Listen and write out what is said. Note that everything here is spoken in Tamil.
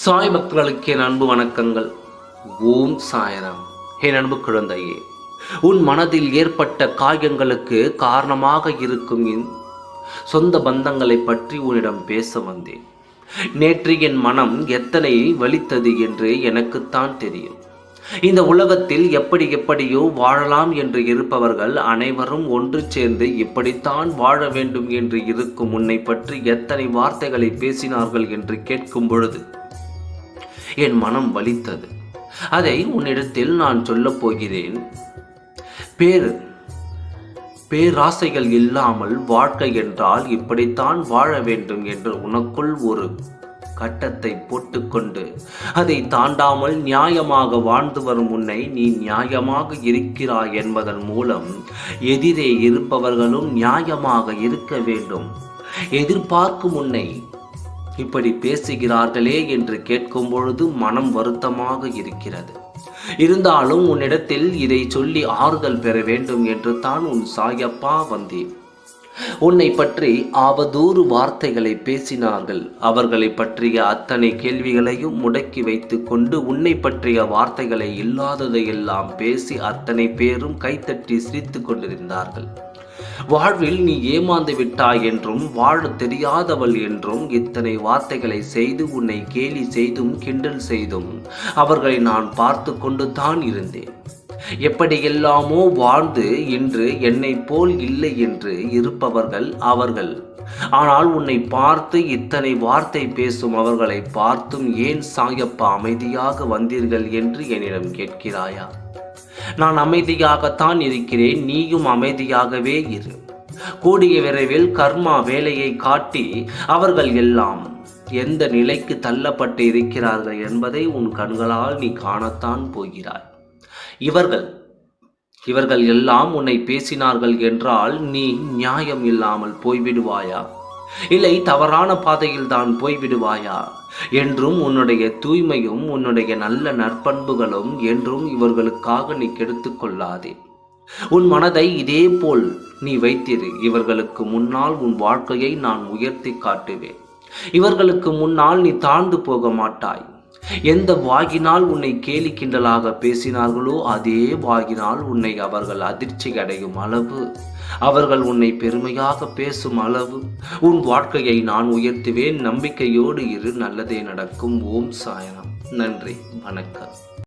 சாய் பக்தர்களுக்கு என் அன்பு வணக்கங்கள். ஓம் சாயராம். என் அன்பு குழந்தையே உன் மனதில் ஏற்பட்ட காயங்களுக்கு காரணமாக இருக்கும் என் சொந்த பந்தங்களை பற்றி உன்னிடம் பேச வந்தேன். நேற்று என் மனம் எத்தனை வலித்தது என்று எனக்குத்தான் தெரியும். இந்த உலகத்தில் எப்படி எப்படியோ வாழலாம் என்று இருப்பவர்கள் அனைவரும் ஒன்று சேர்ந்து இப்படித்தான் வாழ வேண்டும் என்று இருக்கும் உன்னை பற்றி எத்தனை வார்த்தைகளை பேசினார்கள் என்று கேட்கும் பொழுது என் மனம் வலித்தது. அதை உன்னிடத்தில் நான் சொல்லப் போகிறேன். பேர் பேராசைகள் இல்லாமல் வாழ்க்கை என்றால் இப்படித்தான் வாழ வேண்டும் என்று உனக்குள் ஒரு கட்டத்தை போட்டுக்கொண்டு அதை தாண்டாமல் நியாயமாக வாழ்ந்து வரும் உன்னை நீ நியாயமாக இருக்கிறாய் என்பதன் மூலம் எதிரே இருப்பவர்களும் நியாயமாக இருக்க வேண்டும். எதிர்பார்க்கும் உன்னை இப்படி பேசுகிறார்களே என்று கேட்கும் பொழுது மனம் வருத்தமாக இருக்கிறது. இருந்தாலும் உன்னிடத்தில் இதை சொல்லி ஆறுதல் பெற வேண்டும் என்று தான் உன் சாயப்பா வந்தேன். உன்னை பற்றி ஆபதூறு வார்த்தைகளை பேசினார்கள். அவர்களை பற்றிய அத்தனை கேள்விகளையும் முடக்கி வைத்துக்கொண்டு உன்னை பற்றிய வார்த்தைகளை இல்லாததையெல்லாம் பேசி அத்தனை பேரும் கைத்தட்டி சிரித்து கொண்டிருந்தார்கள். வாழ்வில் நீ ஏமாந்து விட்டாய் என்றும் வாழ தெரியாதவள் என்றும் இத்தனை வார்த்தைகளை செய்து உன்னை கேலி செய்தும் கிண்டல் செய்தும் அவர்களை நான் பார்த்து கொண்டு தான் இருந்தேன். எப்படியெல்லாமோ வாழ்ந்து இன்று என்னை போல் இல்லை என்று இருப்பவர்கள் அவர்கள். ஆனால் உன்னை பார்த்து இத்தனை வார்த்தை பேசும் அவர்களை பார்த்தும் ஏன் சாயப்பா அமைதியாக வந்தீர்கள் என்று என்னிடம் கேட்கிறாயா? நான் அமைதியாகத்தான் இருக்கிறேன் நீயும் அமைதியாகவே இரு. கூடிய விரைவில் கர்மா வேலையை காட்டி அவர்கள் எல்லாம் எந்த நிலைக்கு தள்ளப்பட்டு இருக்கிறார்கள் என்பதை உன் கண்களால் நீ காணத்தான் போகிறாய். இவர்கள் இவர்கள் எல்லாம் உன்னை பேசினார்கள் என்றால் நீ நியாயம் இல்லாமல் போய்விடுவாயா? இல்லை தவறான பாதையில் தான் போய்விடுவாயா? என்றும் உன்னுடைய தூய்மையும் உன்னுடைய நல்ல நற்பண்புகளும் என்றும் இவர்களுக்காக நீ கெடுத்து கொள்ளாதே. உன் மனதை இதே போல் நீ வைத்திரு. இவர்களுக்கு முன்னால் உன் வாழ்க்கையை நான் உயர்த்தி காட்டுவேன். இவர்களுக்கு முன்னால் நீ தாழ்ந்து போக மாட்டாய் எந்த வாகினால் உன்னை கேலி கிண்டலாக பேசினார்களோ அதே வாகினால் உன்னை அவர்கள் அதிர்ச்சி அடையும் அளவு. அவர்கள் உன்னை பெருமையாக பேசும் அளவு. உன் வாழ்க்கையை நான் உயர்த்துவேன் நம்பிக்கையோடு இரு நல்லதே நடக்கும். ஓம் சாயனம். நன்றி வணக்கம்.